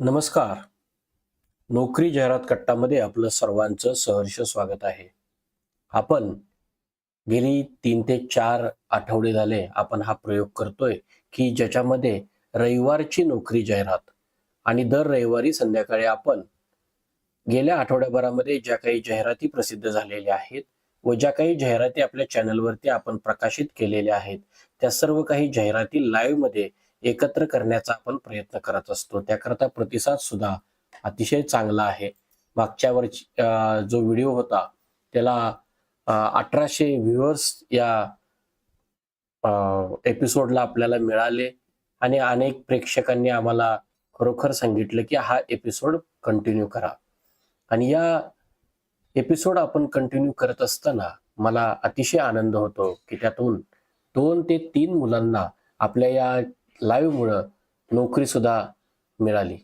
नमस्कार. नोकरी जाहिरात कट्टामध्ये आपलं सर्वांचं सहर्ष स्वागत आहे. आपण गेली तीन ते चार आठवडे झाले आपण हा प्रयोग करतोय की ज्याच्यामध्ये रविवारची नोकरी जाहिरात आणि दर रविवारी संध्याकाळी आपण गेल्या आठवड्याभरामध्ये ज्या काही जाहिराती प्रसिद्ध झालेल्या आहेत व ज्या काही जाहिराती आपल्या चॅनलवरती आपण प्रकाशित केलेल्या आहेत त्या सर्व काही जाहिराती लाईव्हमध्ये मध्ये एकत्र करण्याचा आपण प्रयत्न करत असतो. त्याकरता प्रतिसाद सुद्धा अतिशय चांगला आहे. मागच्या वरची जो व्हिडिओ होता त्याला अठराशे व्ह्युअर्स या एपिसोडला आपल्याला मिळाले आणि अनेक प्रेक्षकांनी आम्हाला खरोखर सांगितलं की हा एपिसोड कंटिन्यू करा. आणि या एपिसोड आपण कंटिन्यू करत असताना मला अतिशय आनंद होतो की त्यातून दोन ते तीन मुलांना आपल्या या लाईव्ह नोकरीसुद्धा नोकरी सुद्धा मिळाली.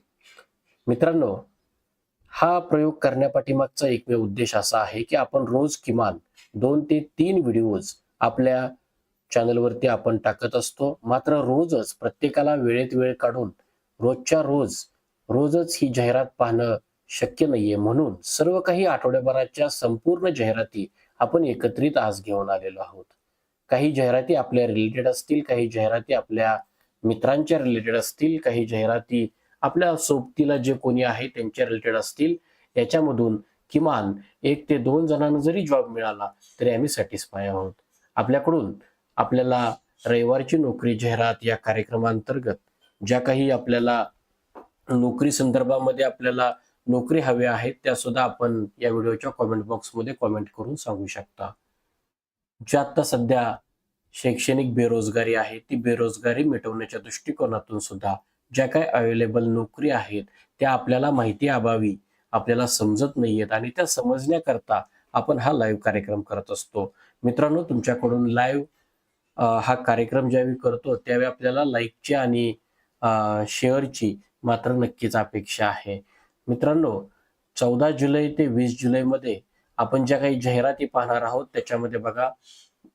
मित्रांनो हा प्रयोग करण्यापाठीमागचा एकमेव उद्देश असा आहे की आपण रोज किमान दोन ते तीन व्हिडिओज आपल्या चॅनलवरती आपण टाकत असतो. मात्र रोजच प्रत्येकाला वेळेत वेळ काढून रोजच्या रोज रोजच ही जाहिरात पाहणं शक्य नाहीये. म्हणून सर्व काही आठवड्याभराच्या संपूर्ण जाहिराती आपण एकत्रित आज घेऊन आलेलो आहोत. काही जाहिराती आपल्या रिलेटेड असतील काही जाहिराती आपल्या मित्रांच्या रिलेटेड असतील काही जाहिराती आपल्या सोबतीला जे कोणी आहे त्यांच्या रिलेटेड असतील याच्यामधून किमान एक ते दोन जणांना जरी जॉब मिळाला तरी आम्ही सॅटिस्फाय आहोत. आपल्याकडून आपल्याला रविवारची नोकरी जाहिरात या कार्यक्रमांतर्गत ज्या काही आपल्याला नोकरी संदर्भामध्ये आपल्याला नोकरी हव्या आहेत त्या सुद्धा आपण या व्हिडिओच्या कॉमेंट बॉक्समध्ये कॉमेंट करून सांगू शकता. ज्या आता सध्या शैक्षणिक बेरोजगारी आहे ती बेरोजगारी मिटवण्याच्या दृष्टिकोनातून सुद्धा ज्या काही अवेलेबल नोकरी आहेत त्या आपल्याला माहिती अभावी आपल्याला समजत नाहीयेत आणि त्या समजण्याकरता आपण हा लाईव्ह कार्यक्रम करत असतो. मित्रांनो तुमच्याकडून लाईव्ह हा कार्यक्रम ज्यावेळी करतो त्यावेळी आपल्याला लाईकची आणि शेअरची मात्र नक्कीच अपेक्षा आहे. मित्रांनो चौदा जुलै ते वीस जुलैमध्ये आपण ज्या काही जाहिराती पाहणार आहोत त्याच्यामध्ये बघा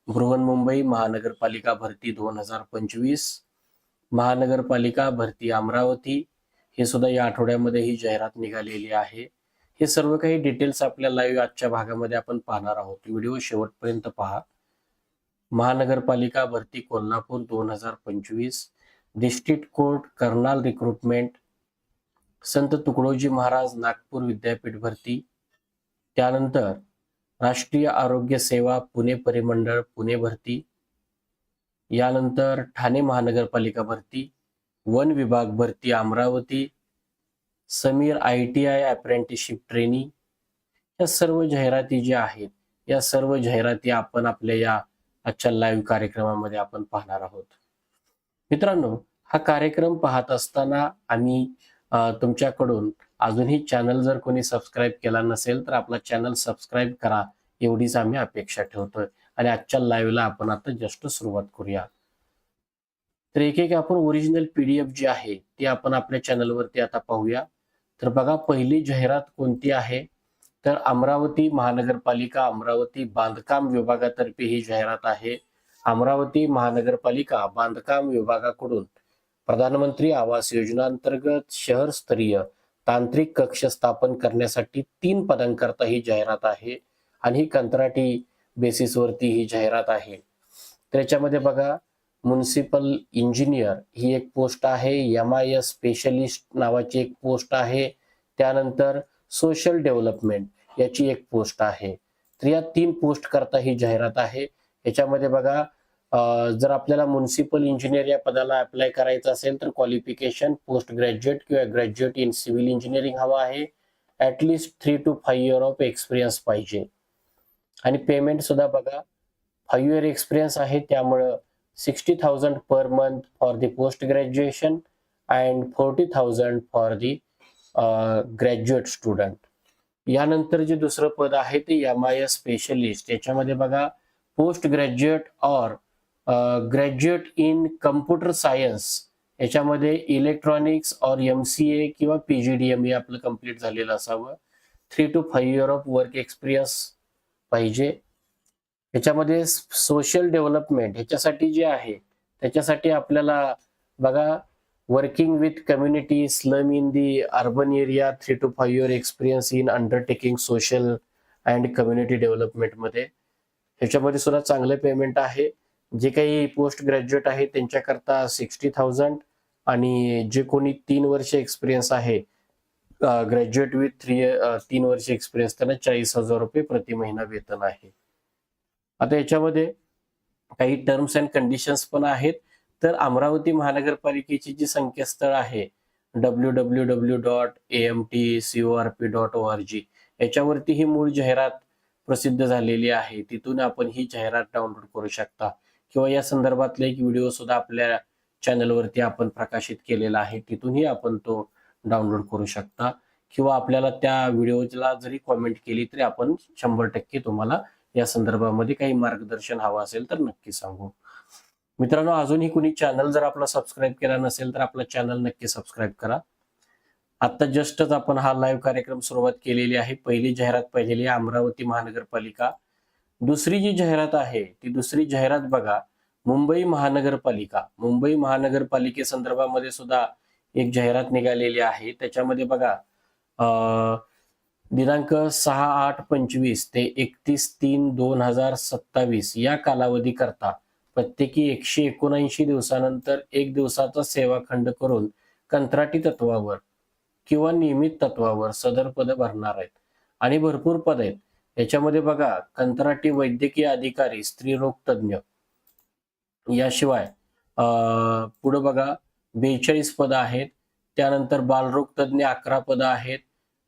बृहन्मुंबई महानगरपालिका भरती दोन हजार पंचवीस महानगरपालिका भरती अमरावती. हे सुद्धा या आठवड्यामध्ये ही जाहिरात निघालेली आहे. हे सर्व काही डिटेल्स आपल्या लाईव्ह आजच्या भागामध्ये आपण पाहणार आहोत. व्हिडिओ शेवटपर्यंत पहा. महानगरपालिका भरती कोल्हापूर दोन हजार पंचवीस. डिस्ट्रिक्ट कोर्ट कर्नाल रिक्रुटमेंट संत तुकडोजी महाराज नागपूर विद्यापीठ भरती. त्यानंतर राष्ट्रीय आरोग्य सेवा पुणे परिमंडळ पुणे भरती. यानंतर ठाणे महानगरपालिका भरती. वन विभाग भरती Amravati. Sameer I T I apprenticeship training या सर्व जाहिराती ज्या आहेत या सर्व जाहिराती आपण आपल्या या आजच्या लाईव्ह कार्यक्रमामध्ये आपण पाहणार आहोत. मित्रांनो हा कार्यक्रम पाहत असताना आम्ही तुमच्याकडून अजूनही चॅनल जर कोणी सबस्क्राईब केला नसेल तर आपला चॅनल सबस्क्राईब करा. एवढीच आम्ही अपेक्षा ठेवतोय. आणि आजच्या लाईव्हला आपण आता जस्ट सुरुवात करूया. तर एक एक आपण ओरिजिनल पीडीएफ जी आहे ती आपण आपल्या चॅनलवरती आता पाहूया. तर बघा पहिली जाहिरात कोणती आहे? तर अमरावती महानगरपालिका अमरावती बांधकाम विभागातर्फे ही जाहिरात आहे. अमरावती महानगरपालिका बांधकाम विभागाकडून प्रधानमंत्री आवास योजना अंतर्गत शहर स्तरीय तांत्रिक कक्ष स्थापन करण्यासाठी तीन पदांकरता ही जाहिरात आहे आणि ही कंत्राटी बेसिसवरती ही जाहिरात आहे. त्याच्यामध्ये बघा म्युन्सिपल इंजिनियर ही एक पोस्ट आहे एम आय एस स्पेशलिस्ट नावाची एक पोस्ट आहे त्यानंतर सोशल डेव्हलपमेंट याची एक पोस्ट आहे. तर या तीन पोस्ट करता ही जाहिरात आहे. याच्यामध्ये बघा जर आपल्याला म्युन्सिपल इंजिनियर या पदाला अप्लाय करायचं असेल तर क्वालिफिकेशन पोस्ट ग्रॅज्युएट किंवा ग्रॅज्युएट इन सिव्हिल इंजिनिअरिंग हवा आहे. At least three to five year of experience पाहिजे. आणि पेमेंट सुद्धा बघा फाईव्ह इयर एक्सपिरियन्स आहे त्यामुळं sixty thousand per month for the post graduation and forty thousand for the graduate student यानंतर जे दुसरं पद आहे ते एम आय एस स्पेशलिस्ट याच्यामध्ये बघा post graduate or graduate in computer science याच्यामध्ये electronics or M C A किंवा पी जी डी एम हे आपलं कंप्लीट झालेलं असावं. Three to five year of work experience पाहिजे. ह्याच्यामध्ये सोशल डेव्हलपमेंट ह्याच्यासाठी जे आहे त्याच्यासाठी आपल्याला बघा working with community slum in the urban area three to five year experience in undertaking social and community डेव्हलपमेंटमध्ये ह्याच्यामध्ये सुद्धा चांगलं पेमेंट आहे. जे काही पोस्ट ग्रॅज्युएट आहे त्यांच्याकरता सिक्स्टी थाउजंड आणि जे कोणी तीन वर्ष एक्सपिरियन्स आहे ग्रॅज्युएट विथ थ्री तीन वर्ष एक्सपिरियन्स त्यांना चाळीस हजार रुपये प्रति महिना वेतन आहे. आता याच्यामध्ये काही टर्म्स अँड कंडिशन्स पण आहेत. तर अमरावती महानगरपालिकेची जी संकेतस्थळ आहे W W W dot A M T C O R P dot O R G याच्यावरती ही मूळ जाहिरात प्रसिद्ध झालेली आहे. तिथून आपण ही जाहिरात डाउनलोड करू शकता. किंवा या संदर्भातला एक व्हिडिओ सुद्धा आपल्या चॅनलवरती आपण प्रकाशित केलेला आहे तिथूनही आपण तो डाउनलोड करू शकता. किंवा आपल्याला त्या व्हिडिओला जरी कॉमेंट केली तरी आपण शंभर टक्के तुम्हाला या संदर्भामध्ये काही मार्गदर्शन हवं असेल तर नक्की सांगू. मित्रांनो अजूनही कुणी चॅनल जर आपला सबस्क्राईब केला नसेल तर आपला चॅनल नक्की सबस्क्राईब करा. आता जस्टच आपण हा लाईव्ह कार्यक्रम सुरुवात केलेली आहे. पहिली जाहिरात पाहिलेली अमरावती महानगरपालिका. दुसरी जी जाहिरात आहे ती दुसरी जाहिरात बघा मुंबई महानगरपालिका. मुंबई महानगरपालिकेसंदर्भामध्ये सुद्धा एक जाहिरात निघालेली आहे. त्याच्यामध्ये बघा अं, दिनांक सहा आठ पंचवीस ते एकतीस तीन दोन हजार सत्तावीस या कालावधी करता प्रत्येकी एकशे एकोणऐंशी दिवसानंतर एक दिवसाचा सेवा खंड करून कंत्राटी तत्वावर किंवा नियमित तत्वावर सदर पद भरणार आहेत. आणि भरपूर पद आहेत. याच्यामध्ये बघा कंत्राटी वैद्यकीय अधिकारी स्त्रीरोग तज्ञ याशिवाय पुढे बघा बेचाळीस पदं आहेत. त्यानंतर बालरोग तज्ञ अकरा पदं आहेत.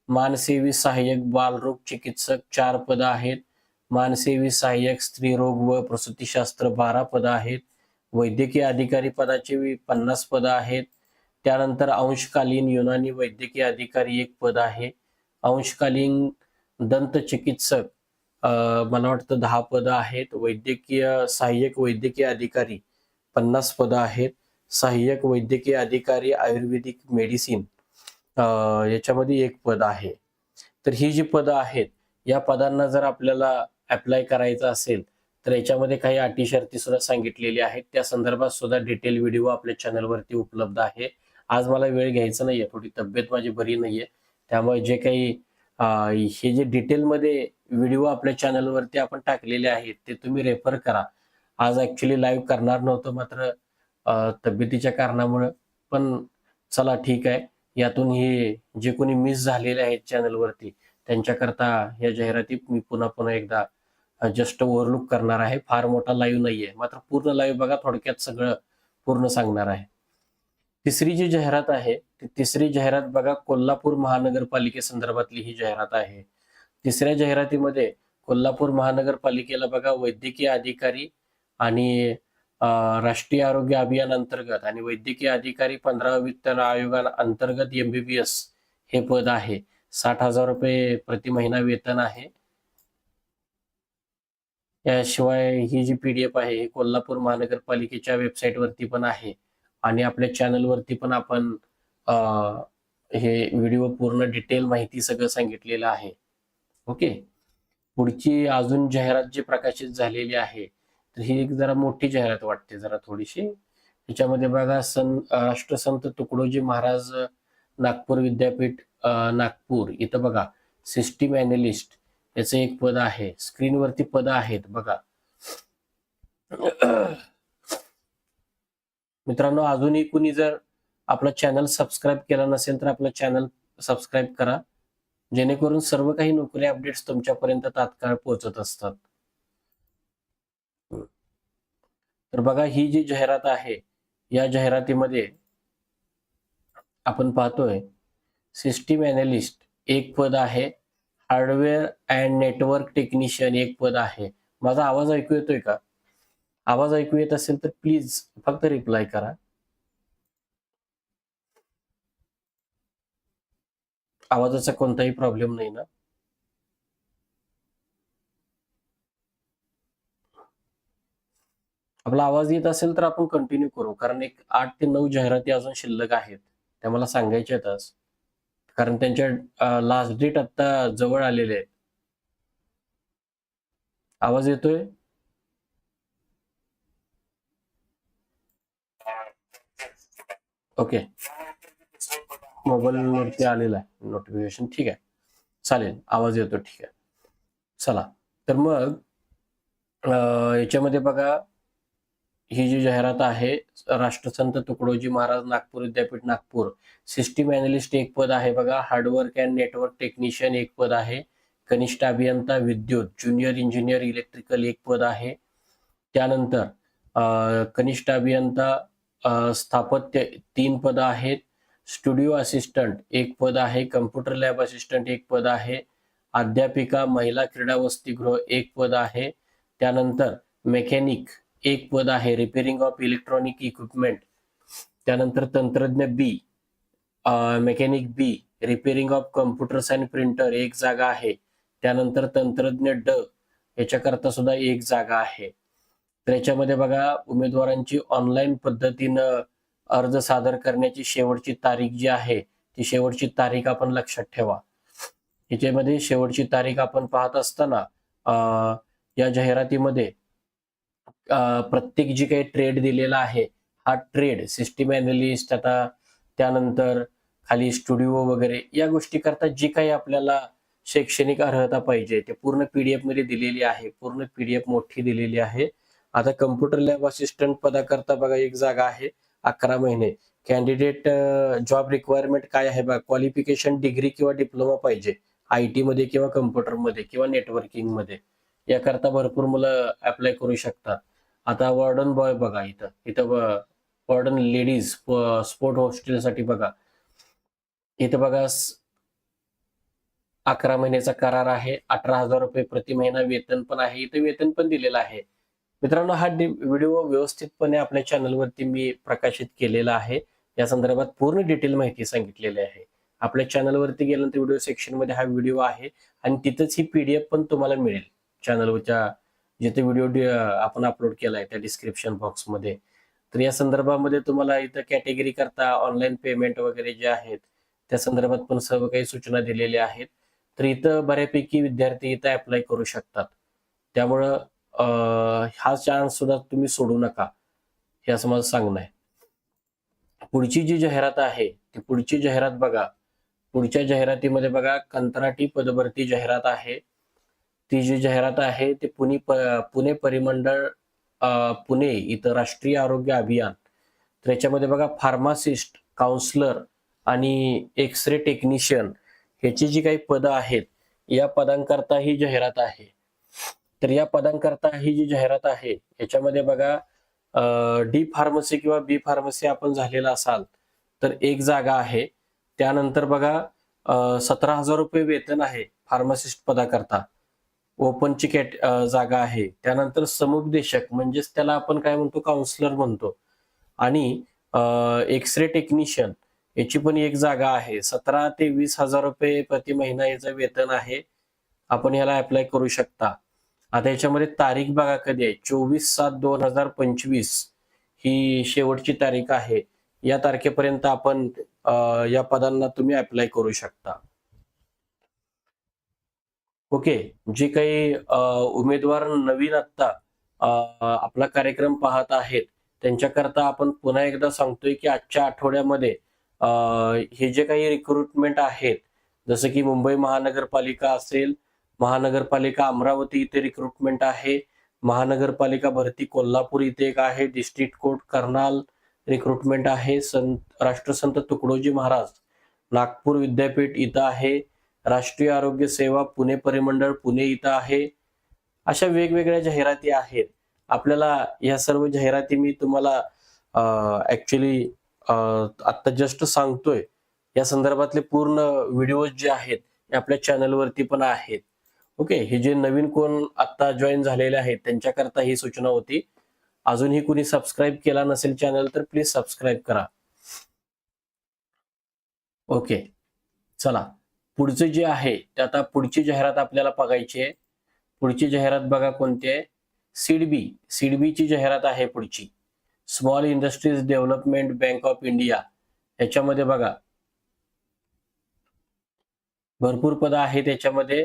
मानसेवी सहाय्यक बालरोग चिकित्सक चार पदं आहेत. मानसेवी सहाय्यक स्त्रीरोग व प्रसूतीशास्त्र बारा पदं आहेत. वैद्यकीय अधिकारी पदाचे पन्नास पदं आहेत. त्यानंतर अंशकालीन युनानी वैद्यकीय अधिकारी एक पद आहे. अंशकालीन दंत चिकित्सक मला वाटतं दहा पदं आहेत. वैद्यकीय सहाय्यक वैद्यकीय अधिकारी पन्नास पदं आहेत. सहाय्यक वैद्यकीय अधिकारी आयुर्वेदिक मेडिसिन याच्यामध्ये एक पद आहे. तर ही जी पदं आहेत या पदांना जर आपल्याला अप्लाय करायचं असेल तर याच्यामध्ये काही अटी शर्ती सुद्धा सांगितलेली आहेत. त्या संदर्भात सुद्धा डिटेल व्हिडिओ आपल्या चॅनलवरती उपलब्ध आहे. आज मला वेळ घ्यायचा नाहीये थोडी तब्येत माझी बरी नाहीये. त्यामुळे जे काही हे जे डिटेलमध्ये व्हिडिओ आपल्या चॅनलवरती आपण टाकलेले आहेत ते तुम्ही रेफर करा. आज ऍक्च्युली लाईव्ह करणार नव्हतं मात्र तब्येतीच्या कारणामुळं पण चला ठीक आहे. यातून हे जे कोणी मिस झालेले आहेत चॅनलवरती त्यांच्याकरता या जाहिराती मी पुन्हा पुन्हा एकदा जस्ट ओव्हरलुक करणार आहे. फार मोठा लाईव्ह नाहीये. मात्र पूर्ण लाईव्ह बघा थोडक्यात सगळं पूर्ण सांगणार आहे. तिसरी जी जाहिरात आहे ती तिसरी जाहिरात बघा कोल्हापूर महानगरपालिकेसंदर्भातली ही जाहिरात आहे. तिसऱ्या जाहिरातीमध्ये कोल्हापूर महानगरपालिकेला बघा वैद्यकीय अधिकारी आणि राष्ट्रीय आरोग्य अभियान अंतर्गत आणि वैद्यकीय अधिकारी पंधरा वित्त आयोगाअंतर्गत एमबीबीएस हे पद आहे. साठ हजार रुपये प्रति महिना वेतन आहे. याशिवाय ही जी पीडीएफ आहे ही कोल्हापूर महानगरपालिकेच्या वेबसाईट वरती पण आहे. आणि आपल्या चॅनलवरती पण आपण हे व्हिडिओ पूर्ण डिटेल माहिती सगळं सांगितलेलं आहे. ओके पुढची अजून जाहिरात जी प्रकाशित झालेली आहे तर ही एक जरा मोठी जाहिरात वाटते जरा थोडीशी. त्याच्यामध्ये बघा सन राष्ट्रसंत तुकडोजी महाराज नागपूर विद्यापीठ नागपूर. इथं बघा सिस्टीम अॅनालिस्ट याचं एक पद आहे. स्क्रीनवरती पद आहेत बघा. मित्रांनो अजूनही कुणी जर आपला चॅनल सबस्क्राईब केला नसेल तर आपलं चॅनल सबस्क्राईब करा. जेणेकरून सर्व काही नोकरी अपडेट्स तुमच्यापर्यंत तात्काळ पोहोचत असतात. तर बघा ही जी जाहिरात आहे या जाहिरातीमध्ये आपण पाहतोय सिस्टीम अॅनालिस्ट एक पद आहे हार्डवेअर अँड नेटवर्क टेक्निशियन एक पद आहे. माझा आवाज ऐकू येतोय का? आवाज ऐकू येत असेल तर प्लीज फक्त रिप्लाय करा. आवाजाचा कोणताही प्रॉब्लेम नाही ना. आपला आवाज येत असेल तर आपण कंटिन्यू करू कारण एक आठ ते नऊ जाहिराती अजून शिल्लक आहेत. त्या मला सांगायच्या आहेत कारण त्यांच्या लास्ट डेट आता जवळ आलेले आहेत. आवाज येतोय? ओके. मोबाईलवरती आलेला आहे. नोटिफिकेशन ठीक आहे. चालेल. आवाज येतो. ठीक आहे. चला. तर मग याच्यामध्ये बघा ही जी जाहिरात आहे राष्ट्रसंत तुकडोजी महाराज नागपूर विद्यापीठ नागपूर. सिस्टीम अनालिस्ट एक पद आहे बघा. हार्डवर्क अँड नेटवर्क टेक्निशियन एक पद आहे. कनिष्ठ अभियंता विद्युत. ज्युनियर इंजिनियर इलेक्ट्रिकल एक पद आहे. त्यानंतर कनिष्ठ अभियंता स्थापत्य तीन पद आहेत. स्टुडिओ असिस्टंट एक पद आहे. कम्प्युटर लॅब असिस्टंट एक पद आहे. अध्यापिका महिला क्रीडा वसतिगृह एक पद आहे. त्यानंतर मेकॅनिक एक पद आहे. रिपेअरिंग ऑफ इलेक्ट्रॉनिक इक्विपमेंट त्यानंतर तंत्रज्ञ B mechanic B repairing of computers and printer एक जागा आहे. त्यानंतर तंत्रज्ञ ड याच्याकरता सुद्धा एक जागा आहे. तर याच्यामध्ये बघा उमेदवारांची ऑनलाईन पद्धतीनं अर्ज सादर करण्याची शेवटची तारीख जी आहे ती शेवटची तारीख आपण लक्षात ठेवा. याच्यामध्ये शेवटची तारीख आपण पाहत असताना या जाहिरातीमध्ये प्रत्येक जी काही ट्रेड दिलेला आहे हा ट्रेड सिस्टीम अनालिस्ट आता त्यानंतर खाली स्टुडिओ वगैरे या गोष्टी करता जी काही आपल्याला शैक्षणिक अर्हता पाहिजे ते पूर्ण पीडीएफमध्ये दिलेली आहे पूर्ण पीडीएफ मोठी दिलेली आहे. आता कम्प्युटर लॅब असिस्टंट पदाकरता बघा एक जागा आहे अकरा महिने. कॅन्डिडेट जॉब रिक्वायरमेंट काय आहे बघा? क्वालिफिकेशन डिग्री किंवा डिप्लोमा पाहिजे. आय टी मध्ये किंवा कम्प्युटरमध्ये किंवा नेटवर्किंगमध्ये. याकरता भरपूर मुलं अप्लाय करू शकतात. आता वॉर्डन बॉय बघा इथं. इथं वॉर्डन लेडीज स्पोर्ट हॉस्टेलसाठी बघा. इथं बघा अकरा महिन्याचा करार आहे. अठरा हजार रुपये प्रति महिना वेतन पण आहे. इथं वेतन पण दिलेलं आहे. मित्रांनो हा व्हिडिओ व्यवस्थितपणे आपल्या चॅनलवरती मी प्रकाशित केलेला आहे. या संदर्भात पूर्ण डिटेल माहिती सांगितलेली आहे. आपल्या चॅनलवरती गेल्यानंतर व्हिडिओ सेक्शनमध्ये हा व्हिडिओ आहे आणि तिथंच ही पीडीएफ पण तुम्हाला मिळेल. चॅनलवरच्या जिथे व्हिडिओ आपण अपलोड केला आहे त्या डिस्क्रिप्शन बॉक्समध्ये तर या संदर्भामध्ये तुम्हाला इथं कॅटेगरी करता ऑनलाईन पेमेंट वगैरे जे आहेत त्या संदर्भात पण सर्व काही सूचना दिलेल्या आहेत. तर इथं बऱ्यापैकी विद्यार्थी इथं अप्लाय करू शकतात. त्यामुळं हा चान्स सुद्धा तुम्ही सोडू नका. हे असं माझं सांगणं आहे. पुढची जी जाहिरात आहे ती पुढची जाहिरात बघा. पुढच्या जाहिरातीमध्ये बघा कंत्राटी पदभरती जाहिरात आहे. ती जी जाहिरात आहे ती पुणे पुणे परिमंडळ पुणे इथं राष्ट्रीय आरोग्य अभियान. तर याच्यामध्ये बघा फार्मासिस्ट काउन्सलर आणि एक्स रे टेक्निशियन ह्याची जी काही पदं आहेत या पदांकरता ही जाहिरात आहे. तर या पदांकरता ही जी जाहिरात आहे याच्यामध्ये बघा डी फार्मसी किंवा बी फार्मसी आपण झालेला असाल तर एक जागा आहे. त्यानंतर बघा सतरा हजार रुपये वेतन आहे फार्मासिस्ट पदाकरता. ओपनची कॅट जागा आहे. त्यानंतर समुपदेशक म्हणजेच त्याला आपण काय म्हणतो काउन्सिलर म्हणतो. आणि एक्स रे टेक्निशियन याची पण एक जागा आहे. सतरा ते वीस हजार रुपये प्रति महिना याचं वेतन आहे. आपण याला अप्लाय करू शकता. आता याच्यामध्ये तारीख बघा कधी आहे. चोवीस सात दोन हजार पंचवीस ही शेवटची तारीख आहे. या तारखेपर्यंत आपण या पदांना तुम्ही अप्लाय करू शकता. ओके? जे काही उमेदवार नवीन आत्ता आपला कार्यक्रम पाहत आहेत त्यांच्याकरता आपण पुन्हा एकदा सांगतोय की आजच्या आठवड्यामध्ये हे जे काही रिक्रुटमेंट आहेत जसं की मुंबई महानगरपालिका असेल महानगरपालिका अमरावती इथे रिक्रुटमेंट आहे. महानगरपालिका भरती कोल्हापूर इथे एक आहे. डिस्ट्रिक्ट कोर्ट कर्नाल रिक्रुटमेंट आहे. संत राष्ट्रसंत तुकडोजी महाराज नागपूर विद्यापीठ इथं आहे. राष्ट्रीय आरोग्य सेवा पुणे परिमंडळ पुणे इथं आहे. अशा वेगवेगळ्या जाहिराती आहेत. आपल्याला या सर्व जाहिराती मी तुम्हाला ऍक्च्युली आत्ता जस्ट सांगतोय. या संदर्भातले पूर्ण व्हिडिओज जे आहेत हे आपल्या चॅनलवरती पण आहेत. ओके हे जे नवीन कोण आता जॉईन झालेले आहेत त्यांच्याकरता ही सूचना होती. अजूनही कुणी सबस्क्राईब केला नसेल चॅनल तर प्लीज सबस्क्राईब करा. ओके चला. पुढचं जे आहे ते आता पुढची जाहिरात आपल्याला बघायची आहे. पुढची जाहिरात बघा कोणती आहे. सीडबी सीडबीची जाहिरात आहे पुढची. Small industries development bank of India याच्यामध्ये बघा. भरपूर पदं आहेत याच्यामध्ये.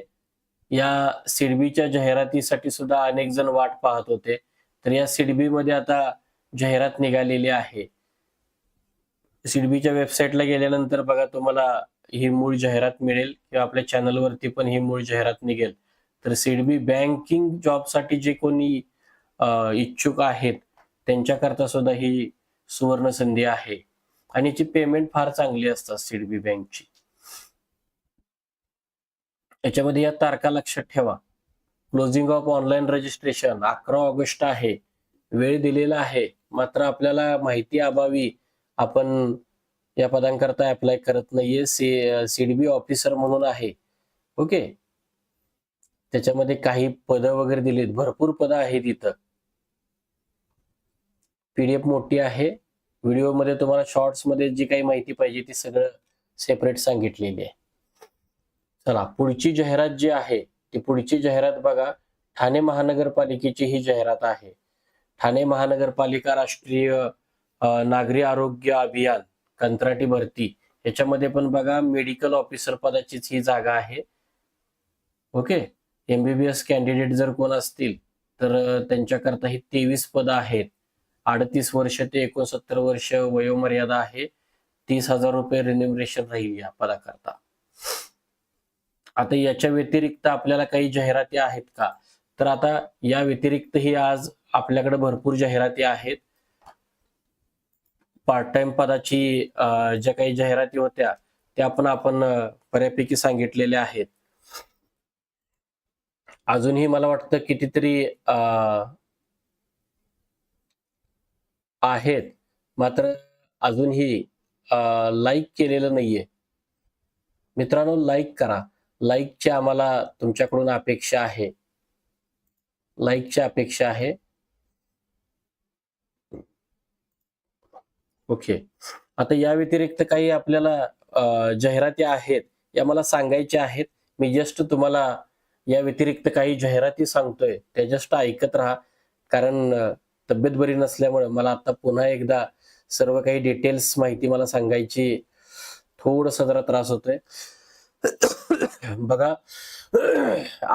या सिडबीच्या जाहिरातीसाठी सुद्धा अनेक जण वाट पाहत होते. तर या सिडबी मध्ये आता जाहिरात निघालेली आहे. सिडबीच्या वेबसाईटला गेल्यानंतर बघा तुम्हाला ही मूळ जाहिरात मिळेल किंवा आपल्या चॅनलवरती पण ही मूळ जाहिरात निघेल. तर सिडबी बँकिंग जॉबसाठी जे कोणी इच्छुक आहेत त्यांच्याकरता सुद्धा ही सुवर्ण संधी आहे. आणि याची पेमेंट फार चांगली असतात सिडबी बँकची. याच्यामध्ये या तारखा लक्षात ठेवा. क्लोजिंग ऑफ ऑनलाईन रजिस्ट्रेशन अकरा ऑगस्ट आहे. वेळ दिलेला आहे. मात्र आपल्याला माहिती अभावी आपण या पदांकरता अप्लाय करत नाहीये. सीडीबी सीडबी ऑफिसर म्हणून आहे. ओके त्याच्यामध्ये काही पदं वगैरे दिलीत. भरपूर पदं आहेत इथं. पीडीएफ मोठी आहे. व्हिडिओमध्ये तुम्हाला शॉर्ट्समध्ये जी काही माहिती पाहिजे ती सगळं सेपरेट सांगितलेली आहे. चला पुढची जाहिरात जी आहे ती पुढची जाहिरात बघा. ठाणे महानगरपालिकेची ही जाहिरात आहे. ठाणे महानगरपालिका राष्ट्रीय नागरी आरोग्य अभियान कंत्राटी भरती याच्यामध्ये पण बघा मेडिकल ऑफिसर पदाचीच ही जागा आहे. ओके? एमबीबीएस कॅन्डिडेट जर कोण असतील तर त्यांच्याकरता ही तेवीस पदं आहेत. अडतीस वर्ष ते एकोणसत्तर वर्ष वयोमर्यादा आहे. तीस हजार रुपये रिन्युमरेशन राहील या पदाकरता. आता याच्या व्यतिरिक्त आपल्याला काही जाहिराती आहेत का? तर आता या व्यतिरिक्त ही आज आपल्याकडे भरपूर जाहिराती आहेत. पार्ट टाइम पदाची ज्या काही जाहिराती होत्या त्या पण आपण बऱ्यापैकी सांगितलेल्या आहेत. अजूनही मला वाटतं कितीतरी आहेत. मात्र अजूनही लाईक केलेलं नाहीये. मित्रांनो लाईक करा. लाईकची आम्हाला तुमच्याकडून अपेक्षा आहे. लाईकची अपेक्षा आहे. ओके आता या व्यतिरिक्त काही आपल्याला जाहिराती आहेत या मला सांगायच्या आहेत. मी जस्ट तुम्हाला या व्यतिरिक्त काही जाहिराती सांगतोय. त्या जस्ट ऐकत राहा. कारण तब्येत बरी नसल्यामुळे मला आता पुन्हा एकदा सर्व काही डिटेल्स माहिती मला सांगायची थोडस जरा त्रास होतोय. बघा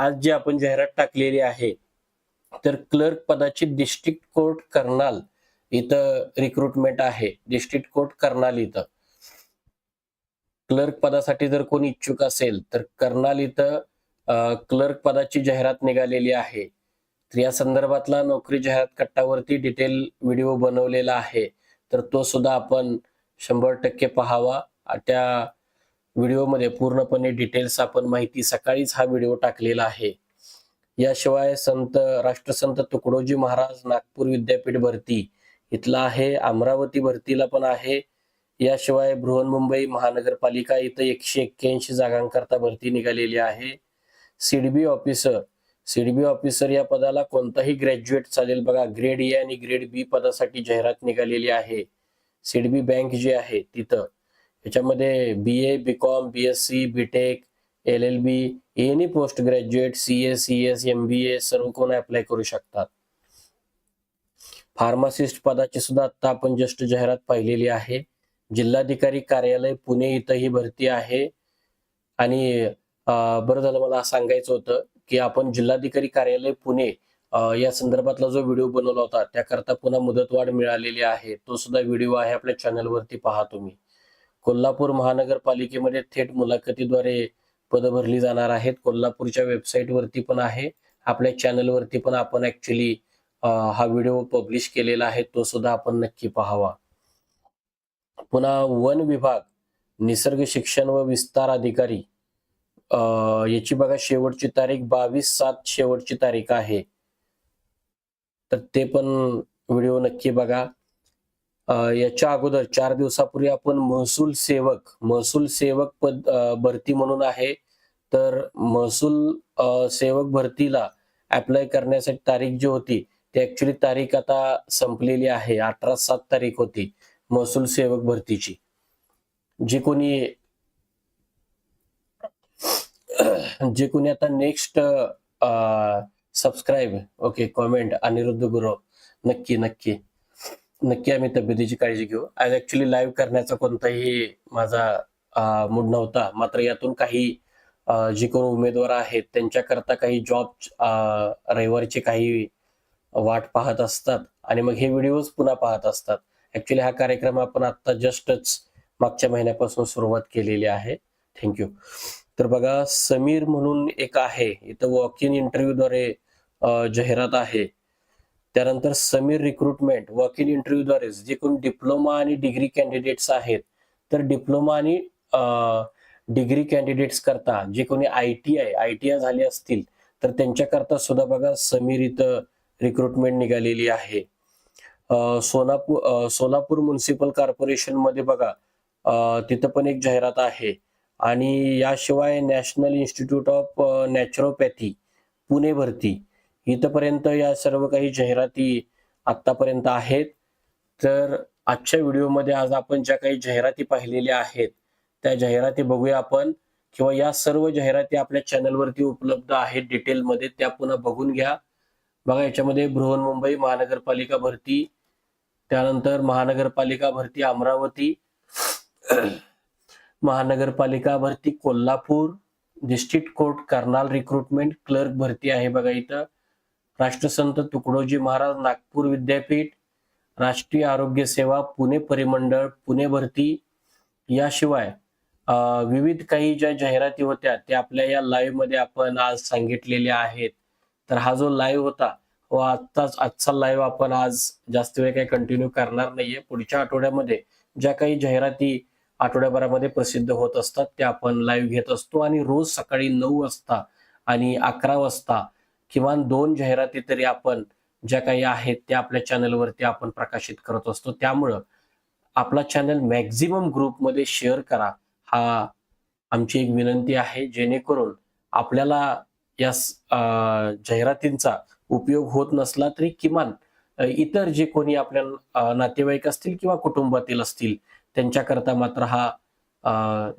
आज जी आपण जाहिरात टाकलेली आहे तर क्लर्क पदाची डिस्ट्रिक्ट कोर्ट कर्नाल इथं रिक्रुटमेंट आहे. डिस्ट्रिक्ट कोर्ट कर्नाल इथं. क्लर्क पदासाठी जर कोणी इच्छुक असेल तर कर्नाल इथं क्लर्क पदाची जाहिरात निघालेली आहे. तर या संदर्भातला नोकरी जाहिरात कट्टावरती डिटेल व्हिडिओ बनवलेला आहे. तर तो सुद्धा आपण शंभर टक्के पहावा. त्या व्हिडिओमध्ये पूर्णपणे डिटेल्स आपण माहिती सकाळीच हा व्हिडिओ टाकलेला आहे. याशिवाय संत राष्ट्रसंत तुकडोजी महाराज नागपूर विद्यापीठ भरती इथला आहे अमरावती भरतीला पण आहे. याशिवाय बृहन्मुंबई महानगरपालिका इथं एकशे एक्क्याऐंशी जागांकरता भरती निघालेली आहे. सीडबी ऑफिसर सीडबी ऑफिसर या पदाला कोणताही ग्रॅज्युएट चालेल बघा ग्रेड ए आणि ग्रेड बी पदासाठी जाहिरात निघालेली आहे. सीडबी बँक जी आहे तिथं. याच्यामध्ये B A B com B S C B tech L L B any post graduate C A C S M B A सर्व कोण अप्लाय करू शकतात. फार्मासिस्ट पदाची सुद्धा आता आपण जस्ट जाहिरात पाहिलेली आहे. जिल्हाधिकारी कार्यालय पुणे इथं ही भरती आहे. आणि बरं झालं मला सांगायचं होतं की आपण जिल्हाधिकारी कार्यालय पुणे या संदर्भातला जो व्हिडिओ बनवला होता त्याकरता पुन्हा मुदतवाढ मिळालेली आहे. तो सुद्धा व्हिडिओ आहे आपल्या चॅनलवरती पहा तुम्ही. कोल्हापूर महानगरपालिकेमध्ये थेट मुलाखतीद्वारे पद भरली जाणार आहेत. कोल्हापूरच्या वेबसाईट वरती पण आहे. आपल्या चॅनलवरती पण आपण ऍक्च्युली हा व्हिडिओ पब्लिश केलेला आहे. तो सुद्धा आपण नक्की पाहावा. पुन्हा वन विभाग निसर्ग शिक्षण व विस्तार अधिकारी. याची बघा शेवटची तारीख बावीस सात शेवटची तारीख आहे. तर ते पण व्हिडिओ नक्की बघा. याच्या अगोदर चार दिवसापूर्वी आपण महसूल सेवक महसूल सेवक पद भरती म्हणून आहे. तर महसूल सेवक भरतीला अप्लाय करण्यासाठी तारीख जी होती ती ऍक्च्युली तारीख आता संपलेली आहे. अठरा सात तारीख होती महसूल सेवक भरतीची. जे कोणी जे कोणी आता next subscribe okay comment Aniruddha Gurav. नक्की नक्की. नक्की आम्ही तब्येतीची काळजी घेऊ. आज ऍक्च्युली लाईव्ह करण्याचा कोणताही माझा मूड नव्हता. मात्र यातून काही जे कोण उमेदवार आहेत त्यांच्याकरता काही जॉब रविवारचे काही वाट पाहत असतात. आणि मग हे व्हिडिओज पुन्हा पाहत असतात. ऍक्च्युली हा कार्यक्रम आपण आता जस्टच मागच्या महिन्यापासून सुरुवात केलेली आहे. थँक्यू तर बघा समीर म्हणून एक आहे. इथं वॉक इन इंटरव्ह्यूद्वारे जाहिरात आहे. त्यानंतर समीर रिक्रुटमेंट वकील इन इंटरव्ह्यूद्वारे जे कोण डिप्लोमा आणि डिग्री कॅन्डिडेट्स आहेत. तर डिप्लोमा आणि डिग्री कॅन्डिडेट्स करता जे कोणी I T I I T I झाले असतील तर त्यांच्याकरता सुद्धा बघा समीर इथं रिक्रुटमेंट निघालेली आहे. सोलापूर सोलापूर म्युन्सिपल कॉर्पोरेशनमध्ये बघा तिथं पण एक जाहिरात आहे. आणि याशिवाय national institute of naturopathy Pune भरती. इथपर्यंत या सर्व काही जाहिराती आतापर्यंत आहेत. तर आजच्या व्हिडिओमध्ये आज आपण ज्या काही जाहिराती पाहिलेल्या आहेत त्या जाहिराती बघूया आपण. किंवा या सर्व जाहिराती आपल्या चॅनलवरती उपलब्ध आहेत डिटेलमध्ये त्या पुन्हा बघून घ्या. बघा याच्यामध्ये बृहन्मुंबई महानगरपालिका भरती त्यानंतर महानगरपालिका भरती अमरावती महानगरपालिका भरती Kolhapur district court Karnal recruitment clerk भरती आहे बघा इथं. राष्ट्रसंत तुकडोजी महाराज नागपूर विद्यापीठ राष्ट्रीय आरोग्य सेवा पुणे परिमंडळ पुणे भरती. याशिवाय विविध काही ज्या जाहिराती होत्या त्या आपल्या या लाईव्हमध्ये आपण आज सांगितलेल्या आहेत. तर हा जो लाईव्ह होता व आत्ताच आजचा लाईव्ह आपण आज जास्त वेळ काही कंटिन्यू करणार नाहीये. पुढच्या आठवड्यामध्ये ज्या काही जाहिराती आठवड्याभरामध्ये प्रसिद्ध होत असतात त्या आपण लाईव्ह घेत असतो. आणि रोज सकाळी नऊ वाजता आणि अकरा वाजता किमान दोन जाहिराती तरी आपण ज्या काही आहेत त्या आपल्या चॅनलवरती आपण प्रकाशित करत असतो. त्यामुळं आपला चॅनल मॅक्झिमम ग्रुपमध्ये शेअर करा. हा आमची एक विनंती आहे जेणेकरून आपल्याला या जाहिरातींचा उपयोग होत नसला तरी किमान इतर जे कोणी आपल्या नातेवाईक असतील किंवा कुटुंबातील असतील त्यांच्याकरता मात्र हा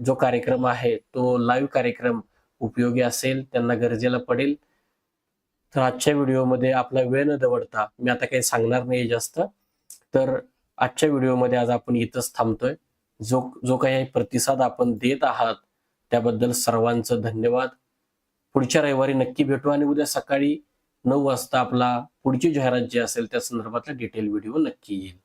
जो कार्यक्रम आहे तो लाईव्ह कार्यक्रम उपयोगी असेल त्यांना गरजेला पडेल. तर आजच्या व्हिडिओमध्ये आपला वेळ न दवडता मी आता काही सांगणार नाही जास्त. तर आजच्या व्हिडिओमध्ये आज आपण इथंच थांबतोय. जो जो काही प्रतिसाद आपण देत आहात त्याबद्दल सर्वांचं धन्यवाद. पुढच्या रविवारी नक्की भेटू आणि उद्या सकाळी नऊ वाजता आपला पुढची जाहिरात जी असेल त्या संदर्भातला डिटेल व्हिडिओ नक्की येईल.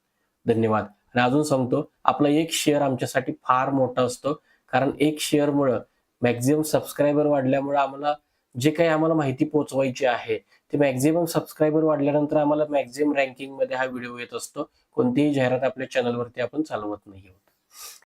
धन्यवाद. आणि अजून सांगतो आपला एक शेअर आमच्यासाठी फार मोठा असतो. कारण एक शेअरमुळं मॅक्झिमम सबस्क्रायबर वाढल्यामुळं आम्हाला जे काही आम्हाला माहिती पोहोचवायची आहे ते मॅक्झिमम सबस्क्रायबर वाढल्यानंतर आम्हाला मॅक्झिमम रँकिंगमध्ये हा व्हिडिओ येत असतो. कोणतीही जाहिरात आपल्या चॅनलवरती आपण चालवत नाही आहोत.